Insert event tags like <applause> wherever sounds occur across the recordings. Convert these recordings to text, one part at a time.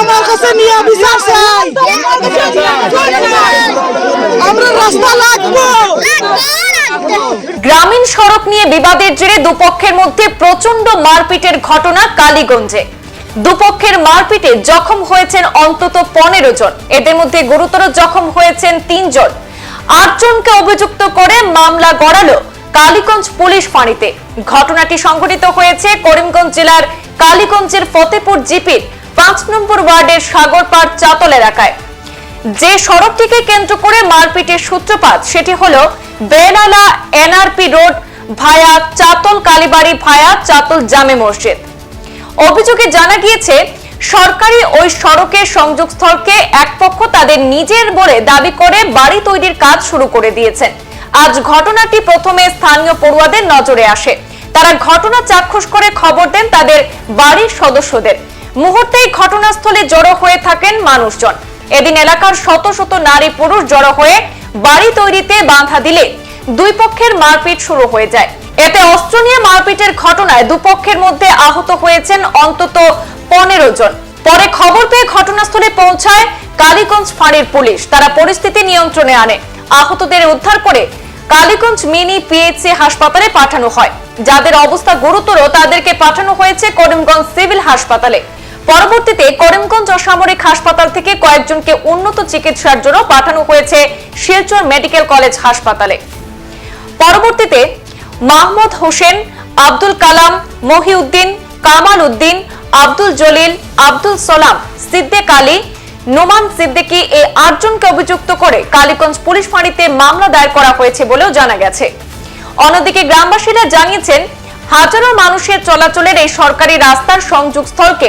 আমার কাছে নিয়ে বিচার চাই। আমরা রাস্তা লাগবো। গ্রামীণ সড়ক নিয়ে বিবাদের জেরে দুপক্ষের মধ্যে প্রচণ্ড মারপিটের ঘটনা কালীগঞ্জে। দুপক্ষের মারপিটে জখম হয়েছেন অন্তত পনেরো জন। এদের মধ্যে গুরুতর জখম হয়েছেন তিনজন। আটজনকে অভিযুক্ত করে মামলা গড়ালো। কালীগঞ্জ পুলিশ ফাঁড়িতে। ঘটনাটি সংঘটিত হয়েছে করিমগঞ্জ জেলার কালীগঞ্জের ফতেপুর জিপির পাঁচ নম্বর ওয়ার্ডের সাগরপাড় চাতল এলাকায়। যে সড়কটিকে কেন্দ্র করে মারপিটের সূত্রপাত, সেটি হল বেনালা এনআরপি রোড ভায়া চাতল কালীবাড়ি ভায়া চাতল জামে মসজিদ। অভিযোগে জানা গিয়েছে, সরকারি ওই সড়কের সংযোগস্থলকে এক পক্ষ তাদের নিজের বলে দাবি করে বাড়ি তৈরির কাজ শুরু করে দিয়েছেন আজ ঘটনাটি প্রথমে স্থানীয় পড়ুয়াদের নজরে আসে। তারা ঘটনা চাক্ষুষ করে খবর দেন তাদের বাড়ির সদস্যদের। মুহূর্তেই ঘটনাস্থলে জড়ো হয়ে থাকেন মানুষজন। এদিন এলাকার শত শত নারী পুরুষ জড়ো হয়ে বাড়ি তৈরিতে বাধা দিলে দুই পক্ষের মারপিট শুরু হয়ে যায়। এতে অস্ত্র নিয়ে মারপিটের ঘটনায় দুপক্ষের মধ্যে আহত হয়েছেন অন্তত পনেরো জন। পরে খবর পেয়ে ঘটনাস্থলে পৌঁছায় কালীগঞ্জ ফাঁড়ির পুলিশ। তারা পরিস্থিতি নিয়ন্ত্রণে আনে। আহতদের উদ্ধার করে কালীগঞ্জ মিনি পিএইচসি হাসপাতালে পাঠানো হয়। যাদের অবস্থা গুরুতর, তাদেরকে পাঠানো হয়েছে করিমগঞ্জ সিভিল হাসপাতালে। পরবর্তীতে করিমগঞ্জ অসামরিক হাসপাতাল থেকে কয়েকজনকে উন্নত চিকিৎসার জন্য পাঠানো হয়েছে শিলচর মেডিকেল কলেজ হাসপাতালে। পরবর্তীতে মাহমুদ হোসেন, আব্দুল কালাম, মহিউদ্দিন, কামাল উদ্দিন, আব্দুল জলিল, আব্দুল সালাম, সিদ্দিক আলী নোমান সিদ্দিকী এই আটজনকে অভিযুক্ত করে কালীগঞ্জ পুলিশ ফাঁড়িতে মামলা দায়ের করা হয়েছে বলেও জানা গেছে। অন্যদিকে গ্রামবাসীরা জানিয়েছেন, হাজারো মানুষের চলাচলের এই সরকারি রাস্তার সংযোগস্থলকে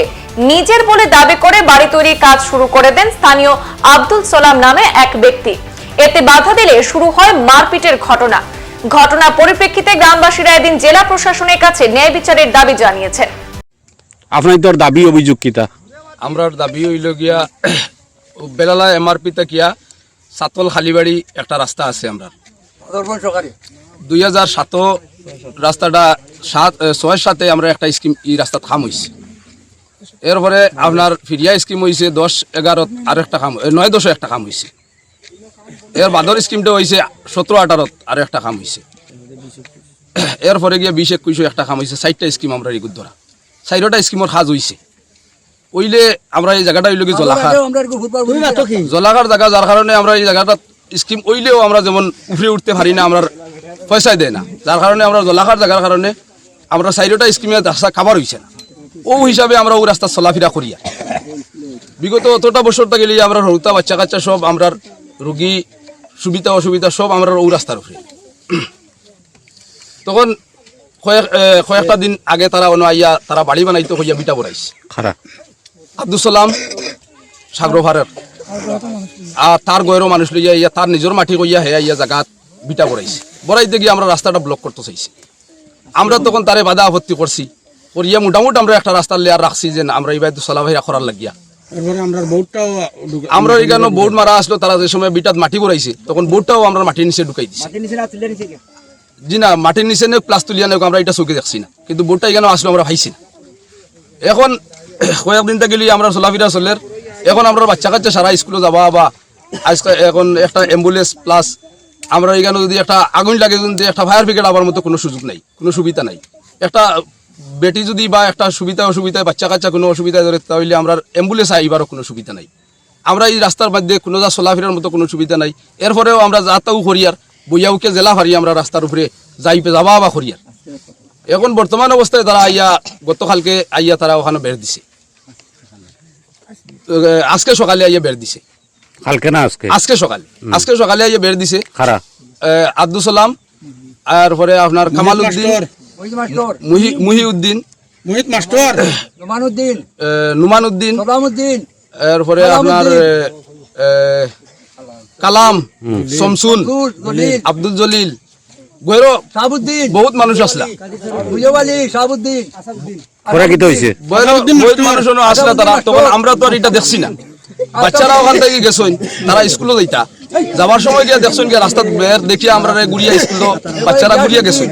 নিজের বলে দাবি করে বাড়ি তৈরির কাজ শুরু করে দেন স্থানীয় আব্দুল সালাম নামে এক ব্যক্তি। এতে বাধা দিলে শুরু হয় মারপিটের ঘটনা। ঘটনা পরিপ্রেক্ষিতে গ্রামবাসীরা এদিন জেলা প্রশাসনের কাছে ন্যায় বিচারের দাবি জানিয়েছেন। আপনার দাবি অভিযোগ কিতা আমরার দাবি হইল গিয়া বেলালা এমআরপিতে কিয়া সাতল খালিবাড়ি একটা রাস্তা আছে আমরা দুই হাজার সাত রাস্তাটা সাত ছয়ের সাথে আমরা একটা স্কিম এই রাস্তা খাম হয়েছে এরপরে আপনার ফিরিয়া স্কিম হয়েছে দশ এগারোত আর একটা কাম নয় দশে একটা কাম হয়েছে এর বাদর স্কিমটা হয়েছে সতেরো আঠারোত আর একটা কাম হয়েছে এরপরে গিয়ে বিশ একুশে একটা কাম হয়েছে চারটা স্কিম আমরা এগুর ধরা। চারটা স্কিমের সাজ হয়েছে ওইলে আমরা এই জায়গাটা হইল কি জলাখার। জলাখার জায়গা যার কারণে আমরা এই জায়গাটা স্কিম ওইলেও আমরা যেমন উফরে উঠতে পারি না আমরা পয়সাই দেয় না। যার কারণে আমরা জলাখার জায়গার কারণে আমরা চাইরোটা স্কিমে রাস্তা খাবার হয়েছে না। ও হিসাবে আমরা ও রাস্তা চলাফেরা করি বিগত অতটা বছর থেকে গেলে আমরা হরুতা বাচ্চা কাচ্চা সব আমরা রুগী সুবিধা অসুবিধা সব আমরা ও রাস্তার উপরে। তখন কয়েক কয়েকটা দিন আগে তারা অন্য আইয়া তারা বাড়ি বানাইতে হইয়া বিটা বড়াইছে। খারাপ। আব্দুল সালাম সাগরভারের। আর তার গয়েরও মানুষ লইয়া ইয়া তার নিজের মাটি কইয়া হেয়া ইয়া জায়গাত বিটা বড়াইছে বড়াইতে গিয়ে আমরা রাস্তাটা ব্লক করতে চাইছি। আমরা তখন তারে বাধা আপত্তি করছি। করিয়া মোটামুটি আমরা একটা রাস্তার লেয়ার রাখছি যে আমরা এই বাইদু সালাভাইয়া করার লাগিয়া। আমরা এখানে বোর্ড মারা আসলো তারা যে সময় বিটাত মাটি বড়াইছে তখন বোর্ডটাও আমরা মাটির নিচে ঢুকাই দিছি। জি না মাটির নিচে নে প্লাস তুলিয়া নেই আমরা এটা চোখে দেখছি না। কিন্তু বোর্ডটা এখানে আসলো আমরা ভাইছি না। এখন <coughs> কয়েকদিন থেকে গেলে আমরা চলাফেরা চলের এখন আমরা বাচ্চা কাচ্চা সারা স্কুলে যাবা বা আজকে এখন একটা অ্যাম্বুলেন্স প্লাস আমরা এখানে যদি একটা আগুন লাগে, যদি একটা ফায়ার ব্রিগেড আবার মতো কোনো সুযোগ নাই, কোনো সুবিধা নাই। একটা বেটি যদি বা একটা সুবিধা অসুবিধায় বাচ্চা কাচ্চা কোনো অসুবিধায় ধরে, তাহলে আমরা অ্যাম্বুলেন্স আইবারও কোনো সুবিধা নাই। আমরা এই রাস্তার মধ্যে কোনো যা চলাফেরার মতো কোনো সুবিধা নাই। এরপরেও আমরা যাতাও করিয়ার বইয়াউকে জেলা হারি আমরা রাস্তার উপরে যাই যাবা বা করিয়ার এখন বর্তমান অবস্থায় তারা আইয়া গতকালকে আইয়া তারা ওখানে বের দিছে। আজকে সকালে আইয়া বের দিছে। কালকে না আজকে? আজকে সকালে। আজকে সকালে আইয়া বের দিছে। খারাপ এ, আব্দুল সালাম আর পরে আপনার কামাল উদ্দিন মুহিউদ্দিন মোহিত মাস্টার। জমানুদ্দিন এ, নুমান উদ্দিন সলামুদ্দিন। এরপরে আপনার কালাম শমসুল আব্দুল জলিল বহুত মানুষ আসলা। বুঝব আলী শাহাবুদ্দিন কি হয়েছে বহুত মানুষ আসলা তারা তখন আমরা তো আর এটা দেখছি না। বাচ্চারা ওখান থেকে গেছেন তারা স্কুলে যাইতা। যাবার সময় গিয়া দেখছেন গিয়া রাস্তাত বের দেখি আমরা গুড়িয়া স্কুল বাচ্চারা গুড়িয়া গেছেন।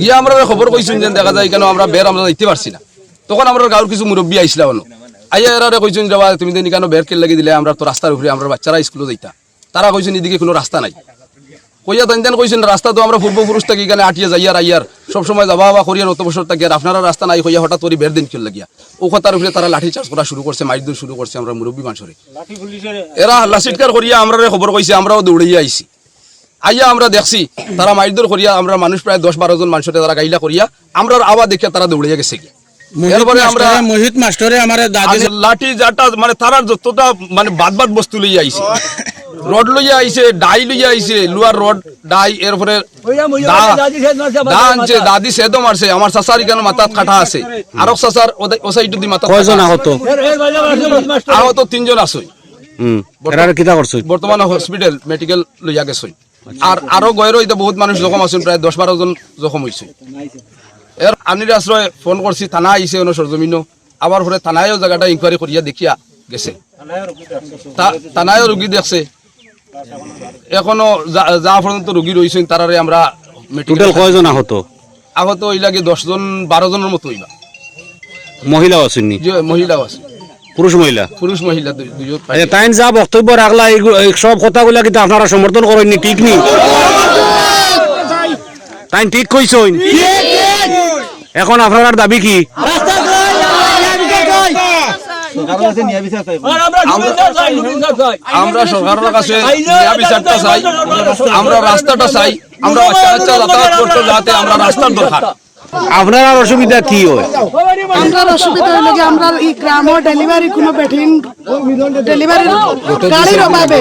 গিয়া আমরা খবর কইছেন যে দেখা যায় কেন আমরা বের আমরা যাইতে পারছি না। তখন আমরা গাঁর কিছু মুরব্বী আইসলা হলো আইয়া এরারে কইছেন যাবা তুমি কেন বের লাগি দিলে আমরা তো রাস্তার উপরে আমরা বাচ্চারা স্কুলে যাইতা। তারা কইছেন এদিকে কোনো রাস্তা নাই। কইয়া দেন কইছেন রাস্তা তো আমরা পূর্বপুরুষ থাকি এখানে আটিয়া যাইয়ার আইয়ার। সবসময় যাবা বা করিয়ার অত বছর থাকি আর আপনারা রাস্তা নাই কইয়া হঠাৎ করে বের দিন লাগিয়া। ও কথার উপরে তারা লাঠি চার্জ করা শুরু করছে মাইর শুরু করছে আমরা মুরব্বী মানুষরে এরা হাল্লা চিৎকার করিয়া আমরা খবর কইছে আমরাও দৌড়াইয়া আইছি। আইয়া আমরা দেখছি তারা মাইরদর করিয়া আমরা মানুষ প্রায় দশ বারো জন মানুষের তারা গাইলা করিয়া আমরা আবার দেখিয়া তারা দৌড়িয়া গেছে কি এরপরে আমরা মোহিত মাস্টরে আমার লাঠি যাটা মানে তারার যতটা মানে বাদ বাদ বস্তু লইয়া আইছে। রড লইয়া আইছে ডাই লইয়া আইছে লুয়ার রড ডাই এরপরে দা- আনছে দাদি সেদো মারছে আমার চাচার এখানে মাথাত কাটা আছে। আরও চাচার ও সাইড দি মাথা কয়জন আহত? আহত তিনজন আছে। বর্তমানে হসপিটাল মেডিকেল লইয়া গেছে। আর আরও গয়েরও এটা বহুত মানুষ জখম আছেন প্রায় দশ বারো জন জখম হয়েছে এর আনির আশ্রয় ফোন করছি থানা আইছে অন্য সরজমিন আবার পরে থানায়ও জায়গাটা ইনকোয়ারি করিয়া দেখিয়া গেছে। থানায়ও রুগী দেখছে। এখনও যা- পর্যন্ত রুগী রয়েছেন তারারে আমরা টোটাল কয়জন আহত? আহত ওই লাগে দশজন বারো জনের মতো হইবা। মহিলাও আসেননি যে মহিলাও আছে। পুরুষ মহিলা? পুরুষ মহিলা তাই যা বক্তব্য রাখলা সব কথাগুলা কিন্তু আপনারা সমর্থন করেননি ঠিক নি? তাই ঠিক কইছইন? এখন আপনার দাবি কি? আমরা জমিদার চাই আমরা সরকারের কাছে ন্যায় বিচারটা চাই। আমরা রাস্তাটা চাই। আমরা যাতায়াত করতে যাতে আমরা রাস্তার দরকার। আপনার অসুবিধা কি হয়? আমরা অসুবিধা হইলে কি আমরা এই গ্রামও ডেলিভারি কোনো বেঠিন ডেলিভারি গাড়ির অভাবে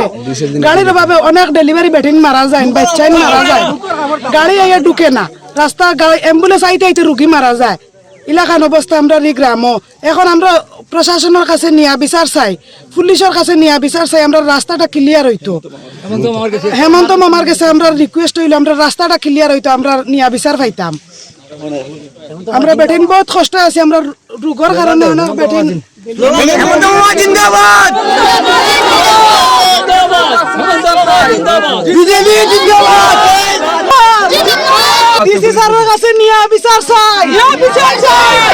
গাড়ির অভাবে অনেক ডেলিভারি বেঠিন মারা যায় বাচ্চাইন মারা যায়। গাড়ি আইয়া ঢুকে না। রাস্তা গাড়ি অ্যাম্বুলেন্স আইতে আইতে রুগী মারা যায়। এলাকান অবস্থা আমরা এই গ্রামও এখন আমরা প্রশাসনের কাছে নিয়া বিচার চাই পুলিশের কাছে নিয়া বিচার চাই আমরা রাস্তাটা ক্লিয়ার হইতো। হেমন্ত মামার কাছে আমরা রিকোয়েস্ট হইল আমরা রাস্তাটা ক্লিয়ার হইতো আমরা নিয়া বিচার পাইতাম। আমরা বেটিন বহুত কষ্ট আছি আমরা রোগের কারণে অনেক ডিসি কাছে নিয়ে বিচার চাই পুলিশের কাছে নিয়ে বিচার চাই